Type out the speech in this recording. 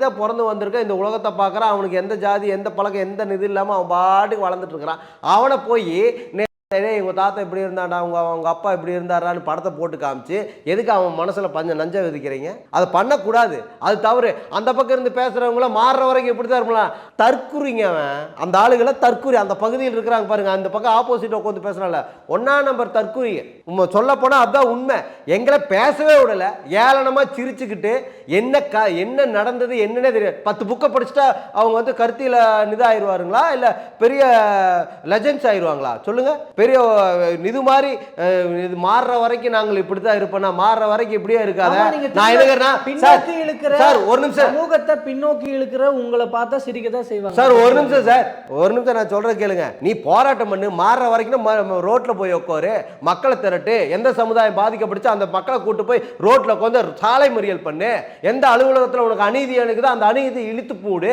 இதை பிறந்து வந்திருக்க இந்த உலகத்தை பார்க்குறான் அவனுக்கு எந்த ஜாதி எந்த பழக்கம் எந்த இது இல்லாமல் அவன் பாட்டுக்கு வளர்ந்துட்டு இருக்கிறான். அவனை போய் டேய் உங்கள் தாத்தா இப்படி இருந்தாடா அவங்க அவங்க அப்பா இப்படி இருந்தாரான்னு படத்தை போட்டு காமிச்சு எதுக்கு அவன் மனசில் பஞ்ச நஞ்ச விதிக்கிறீங்க? அதை பண்ணக்கூடாது. அது தவறு. அந்த பக்கம் இருந்து பேசுகிறவங்கள மாறுற வரைக்கும் இப்படி தான் இருக்கலாம் தற்குறிங்க அவன். அந்த ஆளுகளை தற்குறி. அந்த பகுதியில் இருக்கிறாங்க பாருங்க. அந்த பக்கம் ஆப்போசிட் உட்காந்து பேசுகிறான்ல ஒன்றா நம்பர் தற்குறி. உண்மை சொல்லப்போனால் அதுதான் உண்மை. எங்களை பேசவே விடலை. ஏளனமாக சிரிச்சுக்கிட்டு என்ன க என்ன நடந்தது என்னன்னே தெரியாது. பத்து புக்கை படிச்சுட்டா அவங்க வந்து கருத்தியில் இதாயிருவாருங்களா இல்லை பெரிய லெஜன்ஸ் ஆயிடுவாங்களா? சொல்லுங்கள் பெரிய இது மாதிரி இது மாறுற வரைக்கும் நாங்கள் இப்படி தான் இருப்போம்னா மாறுற வரைக்கும் இப்படியே இருக்காத. நான் பின்னோக்கி இழுக்கிற சார் ஒரு நிமிஷம். சமூகத்தை பின்னோக்கி இழுக்கிற உங்களை பார்த்தா சிரிக்க தான் செய்வாங்க. சார் ஒரு நிமிஷம் சார். ஒரு நிமிஷம் நான் சொல்றது கேளுங்க. நீ போராட்டம் பண்ணு மாறுற வரைக்கும் ரோட்ல போய் உட்காரு மக்களை திரட்டு எந்த சமுதாயம் பாதிக்கப்படுச்சோ அந்த மக்களை கூட்டு போய் ரோட்ல உட்காந்து சாலை மறியல் பண்ணு எந்த அலுவலகத்தில் உனக்கு அநீதி இருக்குதோ அந்த அநீதி இழுத்து போடு